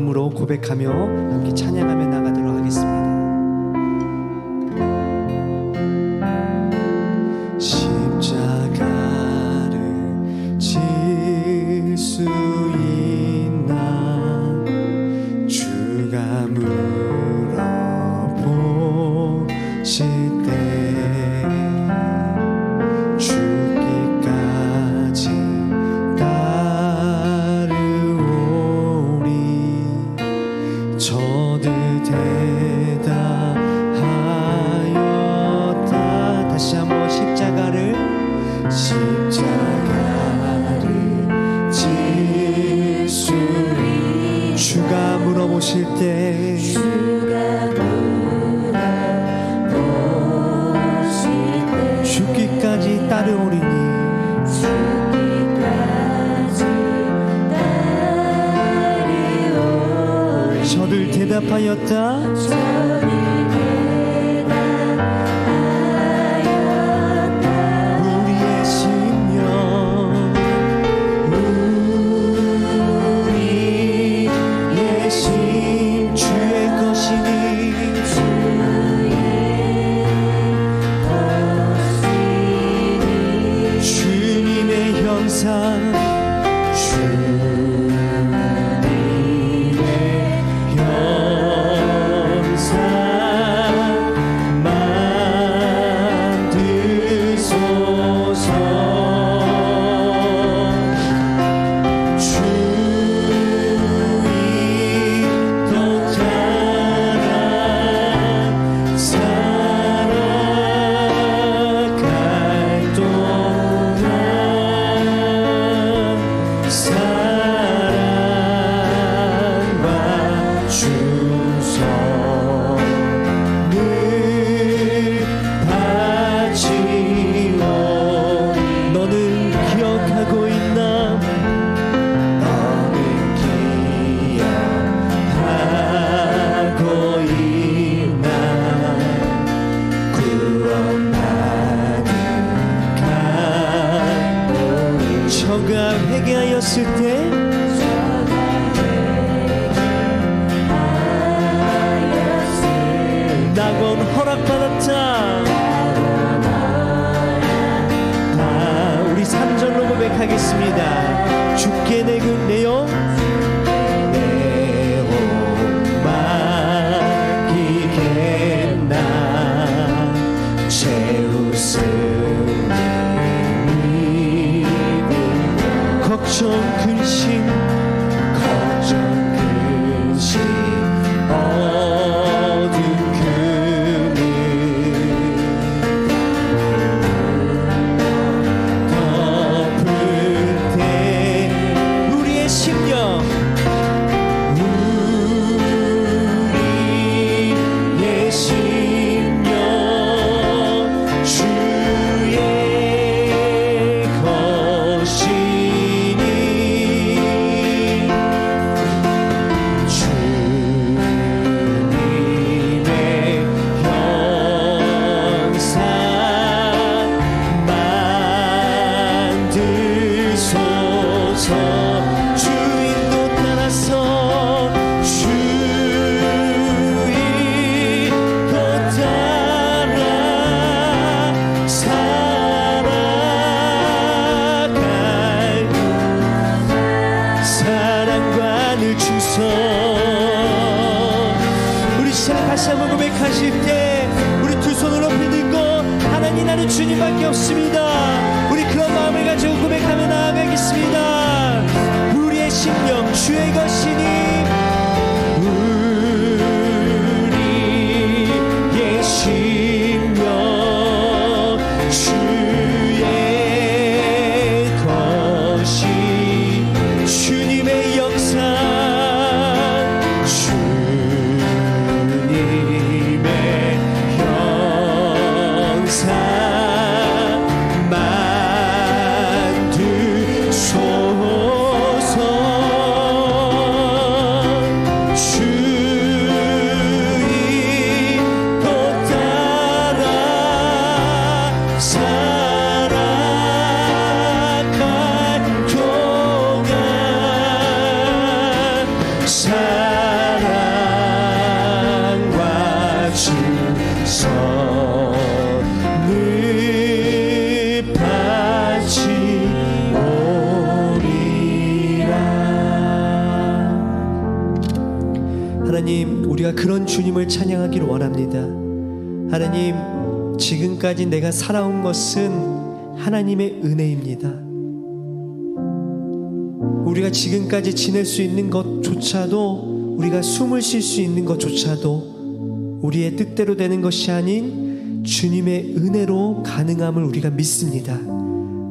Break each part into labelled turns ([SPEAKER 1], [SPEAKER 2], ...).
[SPEAKER 1] 으로 고백하며 함께 찬양하며 나가도록 하겠습니다. 십자가를 질 수 있 주가 주가 물어보실 때 죽기까지 따르오리니 대답하였다. 서가 회개하였을 때 낙원 허락받았다. 나 우리 3절로 고백하겠습니다. 许一个心 지금까지 내가 살아온 것은 하나님의 은혜입니다. 우리가 지금까지 지낼 수 있는 것조차도 우리가 숨을 쉴 수 있는 것조차도 우리의 뜻대로 되는 것이 아닌 주님의 은혜로 가능함을 우리가 믿습니다.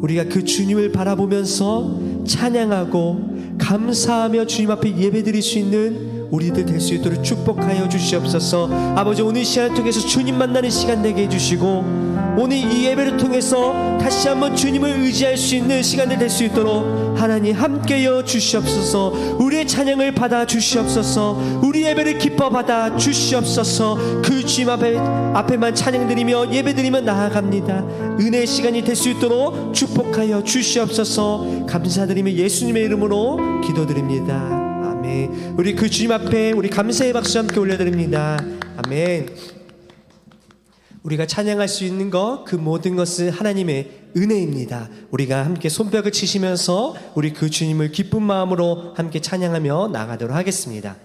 [SPEAKER 1] 우리가 그 주님을 바라보면서 찬양하고 감사하며 주님 앞에 예배드릴 수 있는 우리들 될 수 있도록 축복하여 주시옵소서. 아버지 오늘 시간을 통해서 주님 만나는 시간 되게 해주시고 오늘 이 예배를 통해서 다시 한번 주님을 의지할 수 있는 시간들 될수 있도록 하나님 함께여 주시옵소서. 우리의 찬양을 받아 주시옵소서. 우리 예배를 기뻐 받아 주시옵소서. 그 주님 앞에 앞에만 찬양드리며 예배드리며 나아갑니다. 은혜의 시간이 될 수 있도록 축복하여 주시옵소서. 감사드리며 예수님의 이름으로 기도드립니다. 우리 그 주님 앞에 우리 감사의 박수 함께 올려드립니다. 아멘. 우리가 찬양할 수 있는 것 그 모든 것은 하나님의 은혜입니다. 우리가 함께 손뼉을 치시면서 우리 그 주님을 기쁜 마음으로 함께 찬양하며 나가도록 하겠습니다.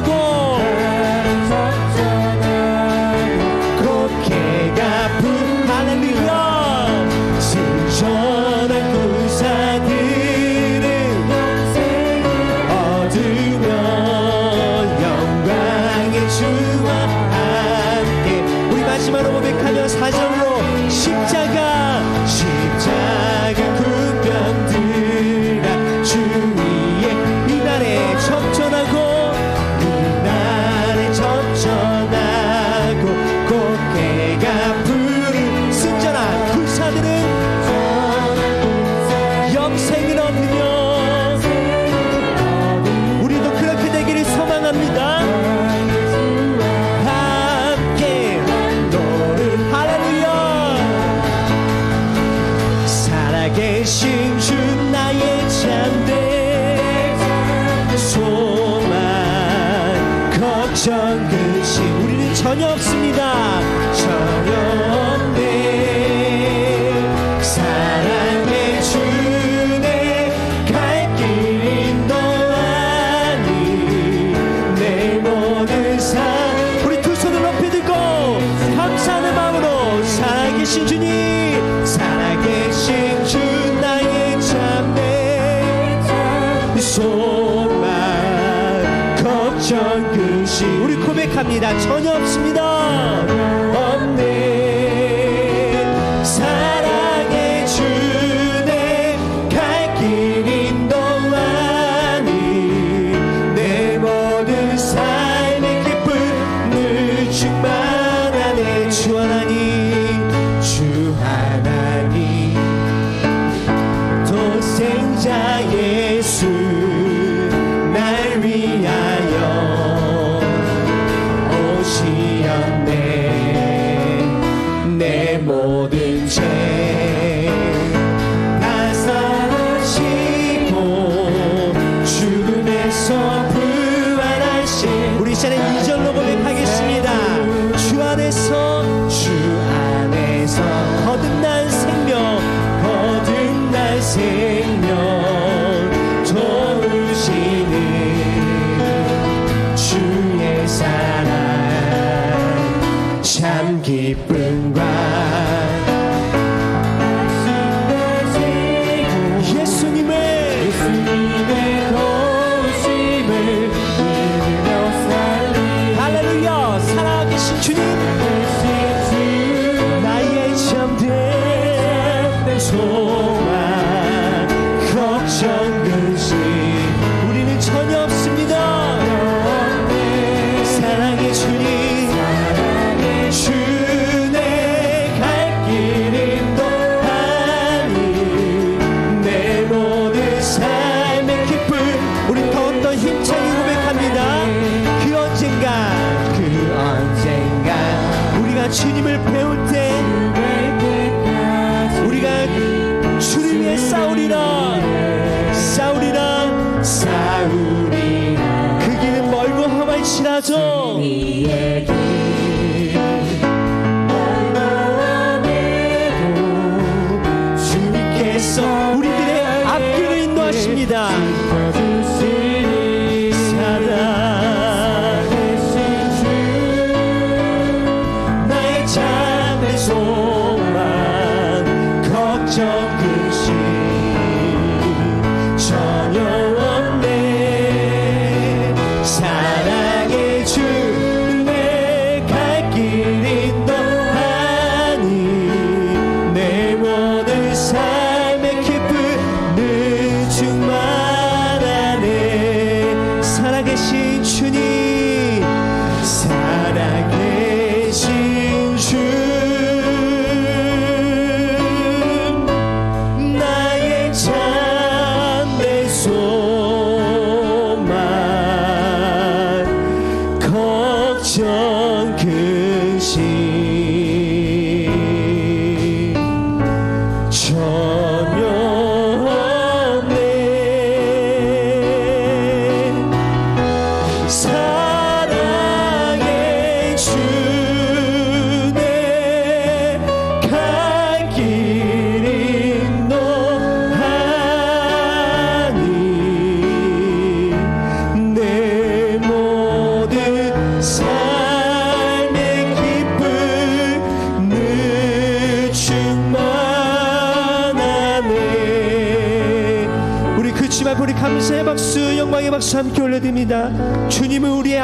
[SPEAKER 1] 过。 고백합니다. 전혀 없습니다. 없네 사랑의 주내 갈길 인도하니 내 모든 삶의 기쁨 늘 충만하네 주 하나님 sensin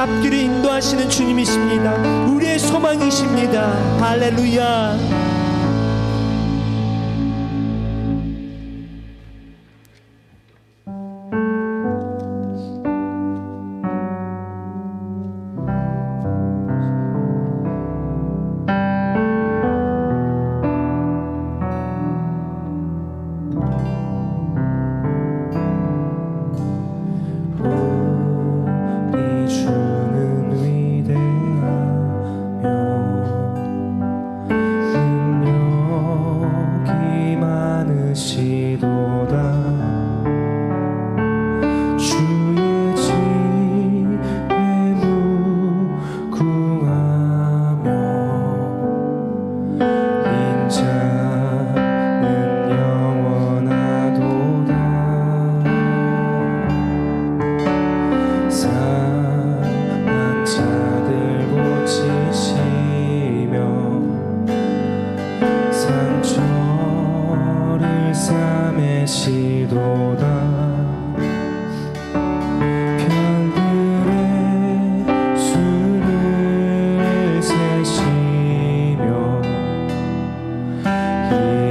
[SPEAKER 1] 앞길을 인도하시는 주님이십니다. 우리의 소망이십니다. 할렐루야. Amen.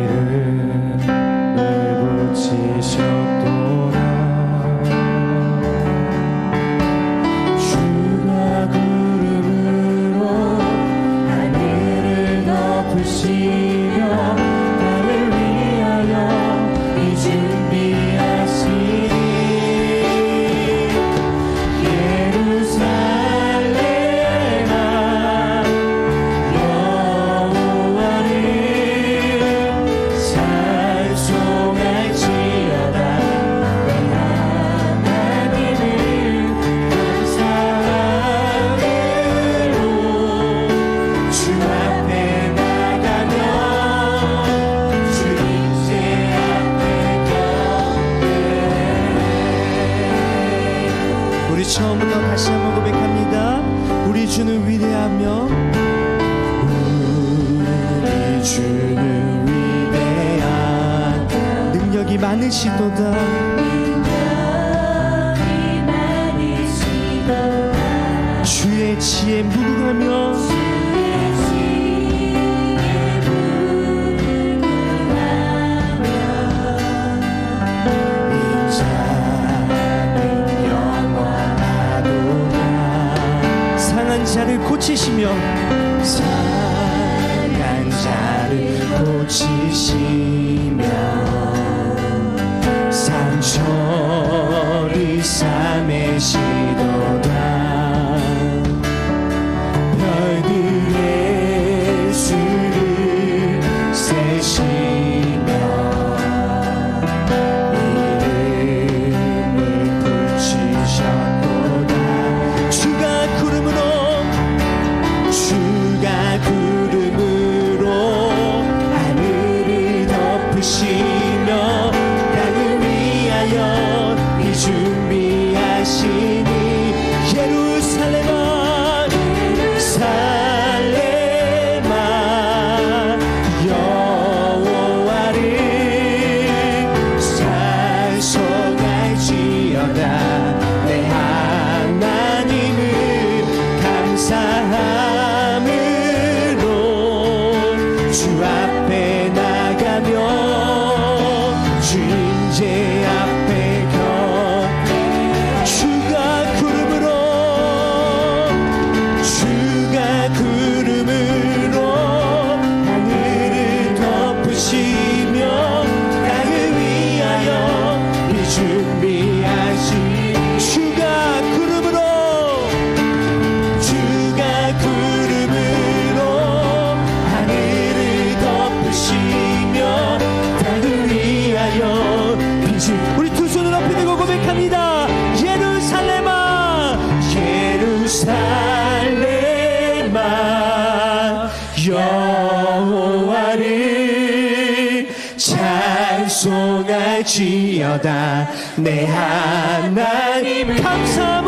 [SPEAKER 1] Señor. 할지어다? 내 하나님 감사